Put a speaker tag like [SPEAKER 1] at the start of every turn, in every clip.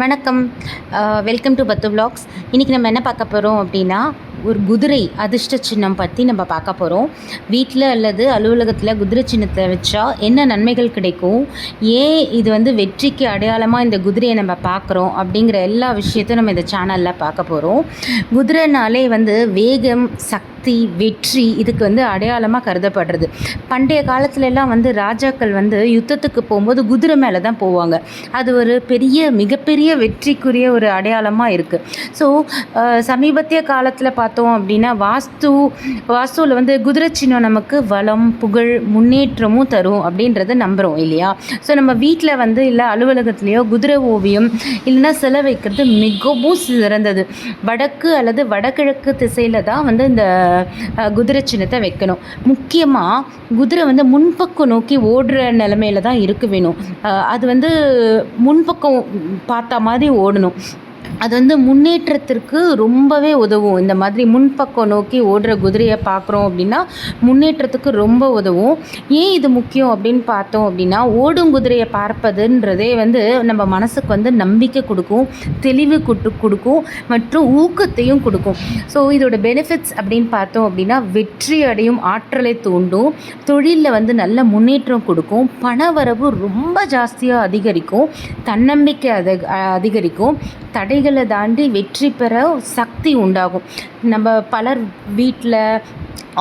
[SPEAKER 1] வணக்கம். Welcome to பத்து vlogs. இன்றைக்கி நம்ம என்ன பார்க்க போகிறோம் அப்படின்னா ஒரு குதிரை அதிர்ஷ்ட சின்னம் பற்றி நம்ம பார்க்க போகிறோம் வீட்டில் அல்லது அலுவலகத்தில் குதிரை சின்னத்தை வச்சா என்ன நன்மைகள் கிடைக்கும்? ஏன் இது வந்து வெற்றிக்கு அடையாளமாக இந்த குதிரையை நம்ம பார்க்குறோம்? அப்படிங்கிற எல்லா விஷயத்தையும் நம்ம இந்த சேனலில் பார்க்க போகிறோம் குதிரைனாலே வந்து வேகம் சக்தி வெற்றி இதுக்கு வந்து அடையாளமாக கருதப்படுறது. பண்டைய காலத்துலலாம் வந்து ராஜாக்கள் வந்து யுத்தத்துக்கு போகும்போது குதிரை மேலே தான் போவாங்க. அது ஒரு பெரிய மிகப்பெரிய வெற்றிக்குரிய ஒரு அடையாளமாக இருக்குது ஸோ சமீபத்திய காலத்தில் பார்த்தோம் அப்படின்னா வாஸ்து வாஸ்துவில் வந்து குதிரை சின்னம் நமக்கு வளம் புகழ் முன்னேற்றமும் தரும் அப்படின்றத நம்புகிறோம் இல்லையா? ஸோ நம்ம வீட்டில் வந்து இல்லை அலுவலகத்துலேயோ குதிரை ஓவியம் இல்லைன்னா சிலை வைக்கிறது மிகவும் சிறந்தது. வடக்கு அல்லது வடகிழக்கு திசையில் தான் வந்து இந்த குதிரை சின்னத்தை வைக்கணும். முக்கியமாக குதிரை வந்து முன்பக்கம் நோக்கி ஓடுற நிலமையில தான் இருக்க வேணும். அது வந்து முன்பக்கம் பார்த்த மாதிரி ஓடணும். அது வந்து முன்னேற்றத்திற்கு ரொம்பவே உதவும். இந்த மாதிரி முன்பக்கம் நோக்கி ஓடுற குதிரையை பார்க்குறோம் அப்படின்னா முன்னேற்றத்துக்கு ரொம்ப உதவும். ஏன் இது முக்கியம் அப்படின்னு பார்த்தோம் அப்படின்னா ஓடும் குதிரையை பார்ப்பதுன்றதே வந்து நம்ம மனசுக்கு வந்து நம்பிக்கை கொடுக்கும் தெளிவு கொட்டு கொடுக்கும் மற்றும் ஊக்கத்தையும் கொடுக்கும். ஸோ இதோட பெனிஃபிட்ஸ் அப்படின்னு பார்த்தோம் அப்படின்னா வெற்றி அடையும் ஆற்றலை தூண்டும் தொழிலில் வந்து நல்ல முன்னேற்றம் கொடுக்கும் பணவரவு ரொம்ப ஜாஸ்தியாக அதிகரிக்கும் தன்னம்பிக்கை அத அதிகரிக்கும் தடைகளை தாண்டி வெற்றி பெற சக்தி உண்டாகும். நம்ம பலர் வீட்டில்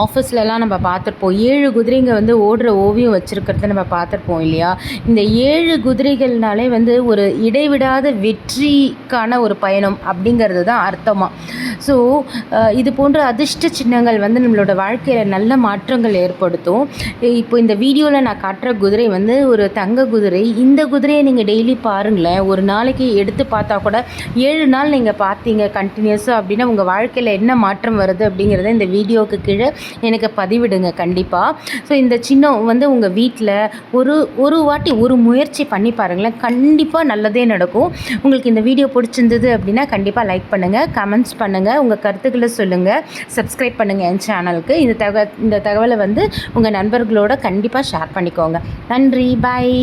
[SPEAKER 1] ஆஃபீஸ்லலாம் நம்ம பார்த்துருப்போம் ஏழு குதிரைங்க வந்து ஓடுற ஓவியம் வச்சுருக்கிறத நம்ம பார்த்துருப்போம் இல்லையா? இந்த ஏழு குதிரைகள்னாலே வந்து ஒரு இடைவிடாத வெற்றிக்கான ஒரு பயணம் அப்படிங்கிறது தான் அர்த்தமாக ஸோ uh, இது போன்ற அதிர்ஷ்ட சின்னங்கள் வந்து நம்மளோட வாழ்க்கையில் நல்ல மாற்றங்கள் ஏற்படுத்தும். இப்போ இந்த வீடியோவில் நான் காட்டுற குதிரை வந்து ஒரு தங்க குதிரை. இந்த குதிரையை நீங்கள் டெய்லி பாருங்களேன். ஒரு நாளைக்கு எடுத்து பார்த்தா கூட ஏழு நாள் நீங்கள் பார்த்தீங்க கண்டினியூஸாக அப்படின்னா உங்கள் வாழ்க்கையில் என்ன மாற்றம் வருது அப்படிங்கிறத இந்த வீடியோவுக்கு கீழே எனக்கு பதிவிடுங்க கண்டிப்பாக ஸோ இந்த சின்னம் வந்து உங்கள் வீட்டில் ஒரு ஒரு வாட்டி ஒரு முயற்சி பண்ணி பாருங்களேன். கண்டிப்பாக நல்லதே நடக்கும். உங்களுக்கு இந்த வீடியோ பிடிச்சிருந்தது அப்படின்னா கண்டிப்பாக லைக் பண்ணுங்கள் கமெண்ட்ஸ் பண்ணுங்கள் பண்ணுங்கள் உங்கள் கருத்துக்களை சொல்லுங்கள் சப்ஸ்கிரைப் பண்ணுங்கள் என் சேனலுக்கு இந்த தகவல் இந்த தகவலை வந்து உங்கள் நண்பர்களோட கண்டிப்பாக ஷேர் பண்ணிக்கோங்க. நன்றி. பாய்